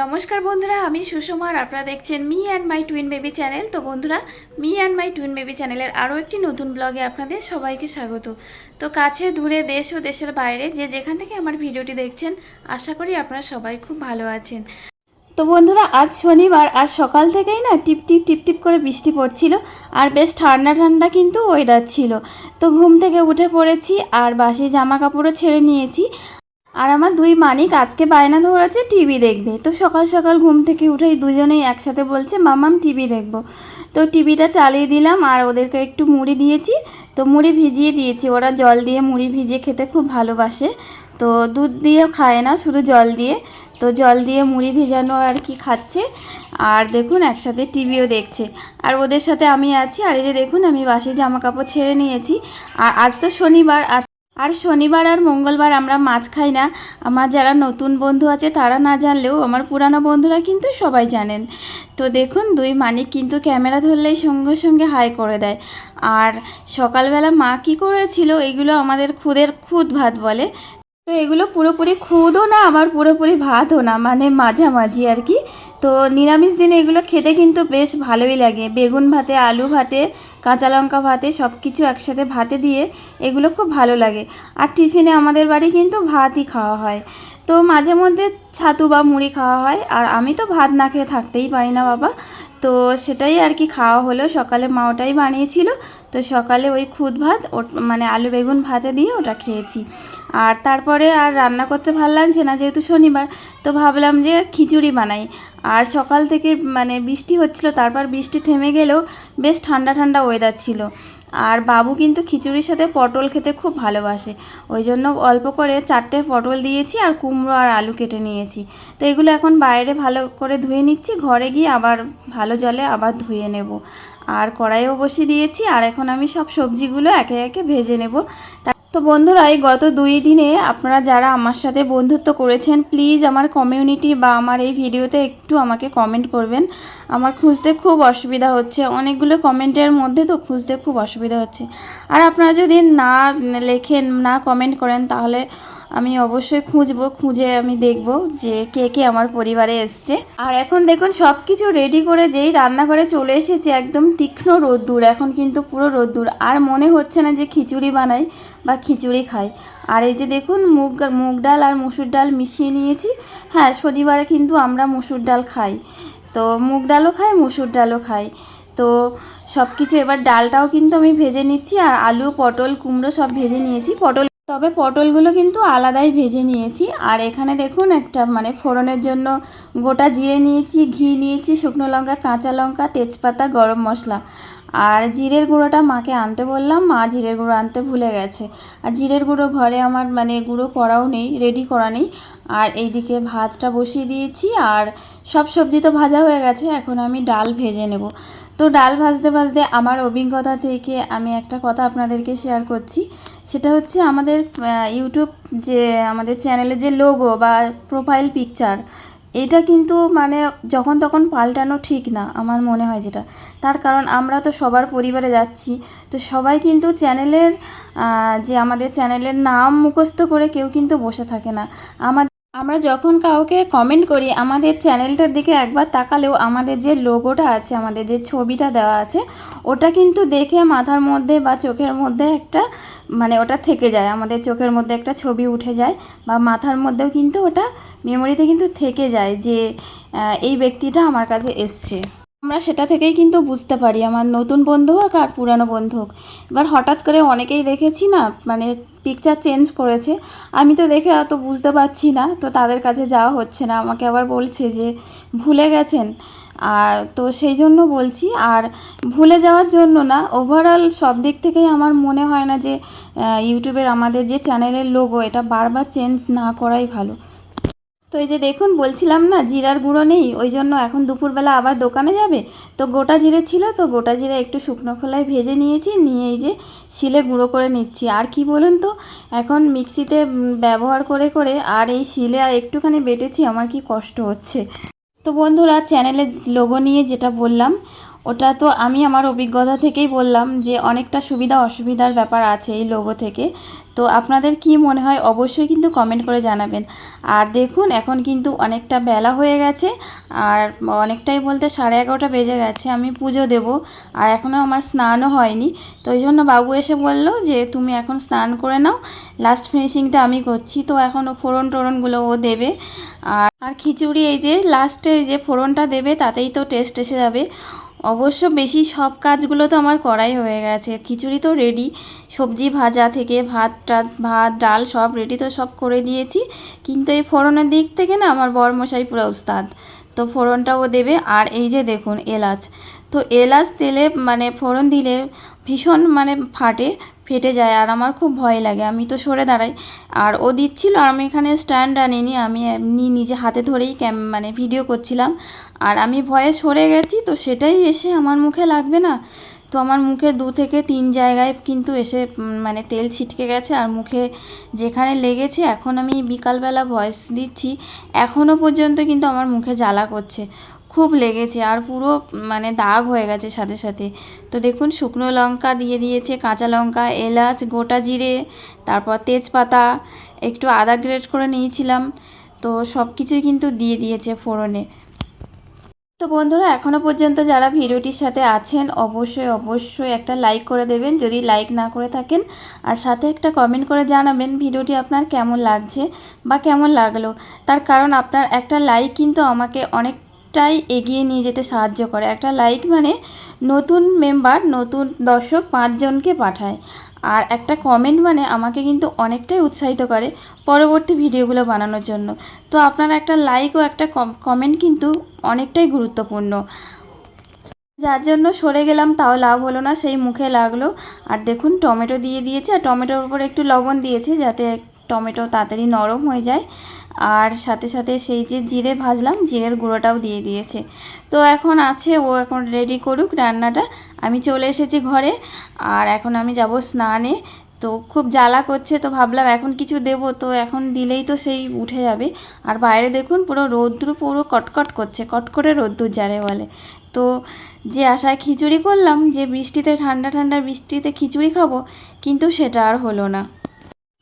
নমস্কার বন্ধুরা, আমি সুষমা আর আপনারা দেখছেন me and my twin baby channel. তো বন্ধুরা, me and my twin baby চ্যানেলের আরও একটি নতুন ব্লগে আপনাদের সবাইকে স্বাগত। তো কাছে, দূরে, দেশ ও দেশের বাইরে যে যেখান থেকে আমার ভিডিওটি দেখছেন, আশা করি আপনারা সবাই খুব ভালো আছেন। তো বন্ধুরা, আজ শনিবার আর সকাল থেকেই না টিপ টিপ টিপ টিপ করে বৃষ্টি পড়ছিল আর বেশ ঠান্ডা ঠান্ডা কিন্তু ওয়েদার ছিল। তো ঘুম থেকে উঠে পড়েছি আর বাসি জামা কাপড়ও ছেড়ে নিয়েছি। আর আমার দুই মানিক আজকে বায়না ধরেছে টিভি দেখবে। তো সকাল সকাল ঘুম থেকে উঠেই দুজনেই একসাথে বলছে মামাম টিভি দেখব। তো টিভিটা চালিয়ে দিলাম আর ওদেরকে একটু মুড়ি দিয়েছি। তো মুড়ি ভিজিয়ে দিয়েছি। ওরা জল দিয়ে মুড়ি ভিজিয়ে খেতে খুব ভালোবাসে। তো দুধ দিয়ে খায় না, শুধু জল দিয়ে। তো জল দিয়ে মুড়ি ভেজানো আর কি খাচ্ছে। আর দেখুন, একসাথে টিভিও দেখছে। আর ওদের সাথে আমি আছি। আর এই যে দেখুন, আমি বাসি জামা কাপড় ছেড়ে নিয়েছি। আর আজ তো শনিবার আর শনিবার আর মঙ্গলবার আমরা মাছ খাই না। আমার যারা নতুন বন্ধু আছে তারা না জানলেও আমার পুরানো বন্ধুরা কিন্তু সবাই জানেন। তো দেখুন, দুই মানিক কিন্তু ক্যামেরা ধরলেই সঙ্গে সঙ্গে হাই করে দেয়। আর সকালবেলা মা কী করেছিল, এগুলো আমাদের খুদের খুদ ভাত বলে। তো এগুলো পুরোপুরি খুদও না, আবার পুরোপুরি ভাতও না মানে মাঝামাঝি আর কি। তো নিরামিষ দিনে এগুলো খেতে কিন্তু বেশ ভালোই লাগে। বেগুন ভাতে, আলু ভাতে কাঁচা লঙ্কা ভাতে সব কিছু একসাথে ভাতে দিয়ে এগুলো খুব ভালো লাগে। আর টিফিনে আমাদের বাড়ি কিন্তু ভাতই খাওয়া হয়। তো মাঝে মধ্যে ছাতু বা মুড়ি খাওয়া হয়। আর আমি তো ভাত না খেয়ে থাকতেই পারি না বাবা। তো সেটাই আর কি খাওয়া হলো। সকালে মা ওটাই বানিয়েছিল। তো সকালে ওই খুদ ভাত মানে আলু বেগুন ভাতে দিয়ে ওটা খেয়েছি। আর তারপরে আর রান্না করতে ভালো লাগছে না, যেহেতু শনিবার, তো ভাবলাম যে খিচুড়ি বানাই। আর সকাল থেকে মানে বৃষ্টি হচ্ছিল, তারপর বৃষ্টি থেমে গেলেও বেশ ঠান্ডা ঠান্ডা ওয়েদার ছিল। আর বাবু কিন্তু খিচুড়ির সাথে পটল খেতে খুব ভালোবাসে, ওই জন্য অল্প করে চারটে পটল দিয়েছি আর কুমড়ো আর আলু কেটে নিয়েছি। তো এগুলো এখন বাইরে ভালো করে ধুয়ে নিচ্ছি, ঘরে গিয়ে আবার ভালো জলে আবার ধুয়ে নেব। আর কড়াইও বসিয়ে দিয়েছি, আর এখন আমি সব সবজিগুলো একে একে ভেজে নেব। তা- বন্ধুরা, এই গত দুই দিনে আপনারা যারা আমার সাথে বন্ধুত্ব করেছেন প্লিজ আমার কমিউনিটি বা আমার এই ভিডিওতে একটু আমাকে কমেন্ট করবেন। আমার খুঁজতে খুব অসুবিধা হচ্ছে। অনেকগুলো কমেন্টের মধ্যে তো খুঁজতে খুব অসুবিধা হচ্ছে। আর আপনারা যদি না লেখেন, না কমেন্ট করেন, তাহলে আমি অবশ্যই খুঁজবো, খুঁজে আমি দেখব যে কে কে আমার পরিবারে এসছে। আর এখন দেখুন সব কিছু রেডি করে যেই রান্নাঘরে চলে এসেছে, একদম তীক্ষ্ণ রোদ্দুর। এখন কিন্তু পুরো রোদ্দুর। আর মনে হচ্ছে না যে খিচুড়ি বানাই বা খিচুড়ি খাই। আর এই যে দেখুন, মুগ মুগ ডাল আর মুসুর ডাল মিশিয়ে নিয়েছি। হ্যাঁ শনিবারে কিন্তু আমরা মুসুর ডাল খাই। তো মুগ ডালও খাই, মুসুর ডালও খাই। তো সব কিছু এবার ডালটাও কিন্তু আমি ভেজে নিচ্ছি আর আলু, পটল, কুমড়ো সব ভেজে নিয়েছি। পটল তবে পটলগুলো কিন্তু আলাদাই ভেজে নিয়েছি। আর এখানে দেখুন একটা মানে ফোড়নের জন্য গোটা জিরে নিয়েছি, ঘি নিয়েছি, শুকনো লঙ্কা, কাঁচা লঙ্কা, তেজপাতা, গরম মশলা। আর জিরের গুঁড়োটা মাকে আনতে বললাম, মা জিরের গুঁড়ো আনতে ভুলে গেছে। আর জিরের গুঁড়ো ঘরে আমার মানে গুঁড়ো করাও নেই রেডি করা নেই। আর এইদিকে ভাতটা বসিয়ে দিয়েছি, আর সব সবজি তো ভাজা হয়ে গেছে, এখন আমি ডাল ভেজে নেব। তো ডাল ভাজতে ভাজতে আমার অভিজ্ঞতা থেকে আমি একটা কথা আপনাদেরকে শেয়ার করছি। সেটা হচ্ছে আমাদের ইউটিউব যে, আমাদের চ্যানেলের যে লোগো বা প্রোফাইল পিকচার এটা কিন্তু মানে যখন তখন পাল্টানো ঠিক না, আমার মনে হয় যেটা। তার কারণ আমরা তো সবার পরিবারে যাচ্ছি, তো সবাই কিন্তু চ্যানেলের যে আমাদের চ্যানেলের নাম মুখস্থ করে কেউ কিন্তু বসে থাকে না। আমার আমরা যখন কাউকে কমেন্ট করি, আমাদের চ্যানেলটার দিকে একবার তাকালেও আমাদের যে লোগোটা আছে, আমাদের যে ছবিটা দেওয়া আছে, ওটা কিন্তু দেখে মাথার মধ্যে বা চোখের মধ্যে একটা মানে ওটা থেকে যায়। আমাদের চোখের মধ্যে একটা ছবি উঠে যায় বা মাথার মধ্যেও কিন্তু ওটা মেমোরিতে কিন্তু থেকে যায় যে এই ব্যক্তিটা আমার কাছে এসছে। আমরা সেটা থেকেই কিন্তু বুঝতে পারি, আমার নতুন বন্ধু হোক আর পুরানো বন্ধু হোক। এবার হঠাৎ করে অনেকেই দেখেছি না মানে পিকচার চেঞ্জ করেছে। আমি তো দেখে অত বুঝতে পারছি না, তো তাদের কাছে যাওয়া হচ্ছে না। আমাকে আবার বলছে যে, ভুলে গেছেন। আর তো সেই জন্য বলছি, আর ভুলে যাওয়ার জন্য না ওভারঅল সব দিক থেকেই আমার মনে হয় না যে ইউটিউবের আমাদের যে চ্যানেলের লোগো এটা বারবার চেঞ্জ না করাই ভালো। তো এই যে দেখুন, বলছিলাম না, জিরার গুঁড়ো নেই, ওই জন্য এখন দুপুরবেলা আবার দোকানে যাবে। তো গোটা জিরে ছিল, তো গোটা জিরে একটু শুকনো খোলায় ভেজে নিয়েছি, নিয়ে এই যে শিলে গুঁড়ো করে নিচ্ছি। আর কি বলুন তো, এখন মিক্সিতে ব্যবহার করে করে আর এই শিলে আর একটুখানি বেটেছি, আমার কি কষ্ট হচ্ছে। তো বন্ধুরা চ্যানেলের লোগো নিয়ে যেটা বললাম ওটা তো আমি আমার অভিজ্ঞতা থেকেই বললাম যে অনেকটা সুবিধা অসুবিধার ব্যাপার আছে এই লোগো থেকে। তো আপনাদের কি মনে হয় অবশ্যই কিন্তু কমেন্ট করে জানাবেন। আর দেখুন, এখন কিন্তু অনেকটা বেলা হয়ে গেছে, আর অনেকটাই বলতে সাড়ে এগারোটা বেজে গেছে, আমি পুজো দেব, আর এখনও আমার স্নানও হয়নি। তো ওই জন্য বাবু এসে বলল যে তুমি এখন স্নান করে নাও লাস্ট ফিনিশিংটা আমি করছি, তো এখন ও ফোড়ন টোড়নগুলো ও দেবে। আর আর খিচুড়ি এই যে লাস্টে যে ফোড়নটা দেবে, তাতেই তো টেস্ট এসে যাবে। অবশ্য বেশি সব কাজগুলো তো আমার করাই হয়ে গেছে। খিচুড়ি তো রেডি সবজি ভাজা থেকে ভাত টাত ভাত, ডাল সব রেডি তো সব করে দিয়েছি। কিন্তু এই ফোড়নের দিক থেকে না আমার বরমশাই পুরো উস্তাদ তো ফোড়নটাও দেবে। আর এই যে দেখুন এলাচ। তো এলাচ তেলে মানে ফোড়ন দিলে ভীষণ মানে ফাটে। ফেটে যায় আর আমার খুব ভয় লাগে। আমি তো সরে দাঁড়াই। আর ও দিচ্ছিল আর আমি এখানে স্ট্যান্ড আনিনি। আমি এমনি নিজে হাতে ধরেই ক্যাম মানে ভিডিও করছিলাম। আর আমি ভয়ে সরে গেছি তো সেটাই এসে আমার মুখে লাগবে না। তো আমার মুখে দু থেকে তিন জায়গায় কিন্তু এসে মানে তেল ছিটকে গেছে আর মুখে যেখানে লেগেছে এখন আমি বিকালবেলা ভয়েস দিচ্ছি। এখনও পর্যন্ত কিন্তু আমার মুখে জ্বালা করছে। খুব লেগেছে আর পুরো মানে দাগ হয়ে গেছে সাথে সাথে। তো দেখুন, শুকনো লঙ্কা দিয়ে দিয়েছে, কাঁচা লঙ্কা, এলাচ, গোটা জিরে, তারপর তেজপাতা, একটু আদা গ্রেট করে নিয়েছিলাম। তো সব কিছুই কিন্তু দিয়ে দিয়েছে ফোড়নে। তো বন্ধুরা এখনও পর্যন্ত যারা ভিডিওটির সাথে আছেন, অবশ্যই অবশ্যই একটা লাইক করে দেবেন। যদি লাইক না করে থাকেন, আর সাথে একটা কমেন্ট করে জানাবেন ভিডিওটি আপনার কেমন লাগছে বা কেমন লাগল। তার কারণ আপনার একটা লাইক কিন্তু আমাকে অনেকটাই এগিয়ে নিয়ে যেতে সাহায্য করে। একটা লাইক মানে নতুন মেম্বার নতুন দর্শক পাঁচজনকে পাঠায়। আর একটা কমেন্ট মানে আমাকে কিন্তু অনেকটাই উৎসাহিত করে পরবর্তী ভিডিওগুলো বানানোর জন্য। তো আপনার একটা লাইক ও একটা কমেন্ট কিন্তু অনেকটাই গুরুত্বপূর্ণ। যার জন্য সরে গেলাম তাও লাভ হলো না, সেই মুখে লাগল। আর দেখুন, টমেটো দিয়ে দিয়েছে। আর টমেটোর উপর একটু লবণ দিয়েছে যাতে টমেটো তাড়াতাড়ি নরম হয়ে যায়। আর সাথে সাথে সেই যে জিরে ভাজলাম, জিরের গুঁড়োটাও দিয়ে দিয়েছে। তো এখন আছে, ও এখন রেডি করুক রান্নাটা। আমি চলে এসেছি ঘরে, আর এখন আমি যাব স্নানে। তো খুব জ্বালা করছে, তো ভাবলাম এখন কিছু দেবো। তো এখন দিলেই তো সেই উঠে যাবে। আর বাইরে দেখুন, পুরো রৌদ্র পুরো কটকট করছে কট করে রোদ্দুর যারে বলে। তো যে আশায় খিচুড়ি করলাম, যে বৃষ্টিতে, ঠান্ডা ঠান্ডা বৃষ্টিতে খিচুড়ি খাব, কিন্তু সেটা আর হলো না।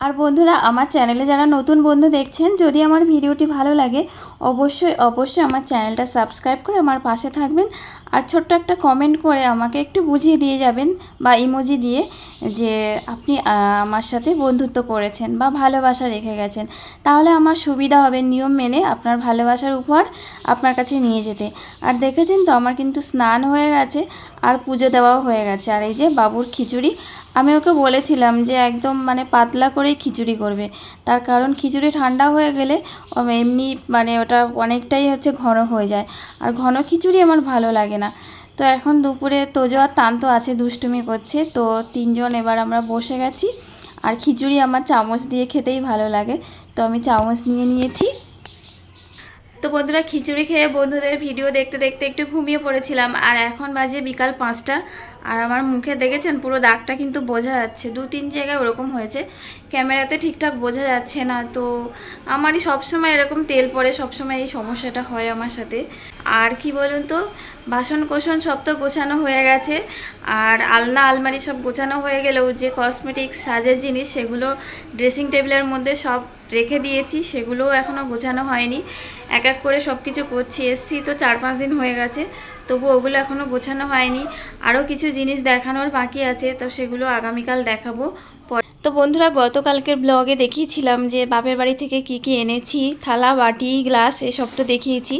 আর বন্ধুরা, আমার চ্যানেলে যারা নতুন বন্ধু দেখছেন, যদি আমার ভিডিওটি ভালো লাগে, অবশ্যই অবশ্যই আমার চ্যানেলটা সাবস্ক্রাইব করে আমার পাশে থাকবেন। আর ছোট্ট একটা কমেন্ট করে আমাকে একটু বুঝিয়ে দিয়ে যাবেন, বা ইমোজি দিয়ে, যে আপনি আমার সাথে বন্ধুত্ব করেছেন বা ভালোবাসা রেখে গেছেন। তাহলে আমার সুবিধা হবে নিয়ম মেনে আপনার ভালোবাসার উপহার আপনার কাছে নিয়ে যেতে। আর দেখেছেন তো, আমার কিন্তু স্নান হয়ে গেছে আর পুজো দেওয়াও হয়ে গেছে। আর এই যে বাবুর খিচুড়ি, আমি ওকে বলেছিলাম যে একদম মানে পাতলা করেই খিচুড়ি করবে। তার কারণ খিচুড়ি ঠান্ডা হয়ে গেলে এমনি মানে ওটা অনেকটাই হচ্ছে ঘন হয়ে যায়। আর ঘন খিচুড়ি আমার ভালো লাগে না। তো এখন দুপুরে তোজো আর তান্ত আছে, দুষ্টুমি করছে। তো তিনজন এবার আমরা বসে গেছি। আর খিচুড়ি আমার চামচ দিয়ে খেতেই ভালো লাগে। তো আমি চামচ নিয়ে নিয়েছি। তো বন্ধুরা খিচুড়ি খেয়ে বন্ধুদের ভিডিও দেখতে দেখতে একটু ঘুমিয়ে পড়েছিলাম, আর এখন বাজে বিকাল পাঁচটা। আর আমার মুখে দেখেছেন পুরো দাগটা কিন্তু বোঝা যাচ্ছে। দু, তিন জায়গায় ওরকম হয়েছে। ক্যামেরাতে ঠিকঠাক বোঝা যাচ্ছে না। তো আমারই সবসময় এরকম তেল পড়ে, সবসময় এই সমস্যাটা হয় আমার সাথে। আর কি বলুন তো বাসন কোসন সব তো গোছানো হয়ে গেছে। আর আলনা, আলমারি সব গোছানো হয়ে গেলেও যে কসমেটিক্স সাজের জিনিস সেগুলো ড্রেসিং টেবিলের মধ্যে সব রেখে দিয়েছি, সেগুলোও এখনও গোছানো হয়নি। এক এক করে সব কিছু করছি। এসছি তো চার, পাঁচ দিন হয়ে গেছে। তবু ওগুলো এখনও গোছানো হয়নি। আরও কিছু জিনিস দেখানোর বাকি আছে, তো সেগুলো আগামীকাল দেখাবো। তো বন্ধুরা, গতকালকের ব্লগে দেখিয়েছিলাম যে বাপের বাড়ি থেকে কি কি এনেছি, থালা, বাটি, গ্লাস, এসব তো দেখিয়েছি।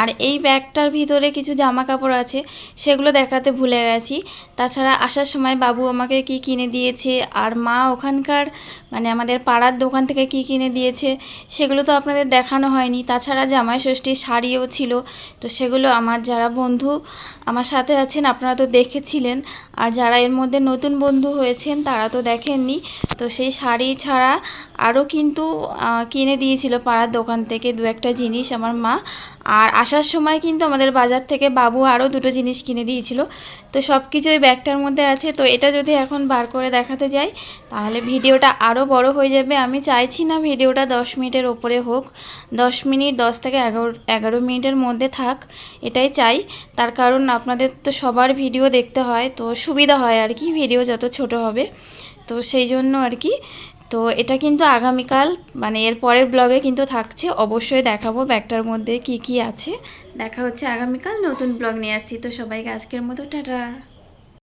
আর এই ব্যাগটার ভিতরে কিছু জামা কাপড় আছে, সেগুলো দেখাতে ভুলে গেছি। তাছাড়া আসার সময় বাবু আমাকে কি কিনে দিয়েছে, আর মা ওখানকার মানে আমাদের পাড়ার দোকান থেকে কি কিনে দিয়েছে, সেগুলো তো আপনাদের দেখানো হয়নি। তাছাড়া জামাই ষষ্ঠীর শাড়িও ছিল, তো সেগুলো আমার যারা বন্ধু আমার সাথে আছেন, আপনারা তো দেখেছিলেন। আর যারা এর মধ্যে নতুন বন্ধু হয়েছেন, তারা তো দেখেননি। তো সেই শাড়ি ছাড়া আরও কিন্তু কিনে দিয়েছিল পাড়ার দোকান থেকে দু একটা জিনিস আমার মা। আর আসার সময় কিন্তু আমাদের বাজার থেকে বাবু আরও দুটো জিনিস কিনে দিয়েছিল। তো সব কিছু ওই ব্যাগটার মধ্যে আছে। তো এটা যদি এখন বার করে দেখাতে যাই, তাহলে ভিডিওটা আরও বড় হয়ে যাবে। আমি চাইছি না ভিডিওটা দশ মিনিটের ওপরে হোক। দশ মিনিট, দশ থেকে এগারো এগারো মিনিটের মধ্যে থাক, এটাই চাই। তার কারণ আপনাদের তো সবার ভিডিও দেখতে হয়, তো সুবিধা হয় আর কি। ভিডিও যত ছোট হবে, তো সেই জন্য আর কি। তো এটা কিন্তু আগামীকাল মানে এর পরের ব্লগে কিন্তু থাকছে। অবশ্যই দেখাবো ব্যাগটার মধ্যে কি কি আছে। দেখা হচ্ছে আগামীকাল নতুন ব্লগ নিয়ে আসছি। তো সবাইকে আজকের মতো, টাটা।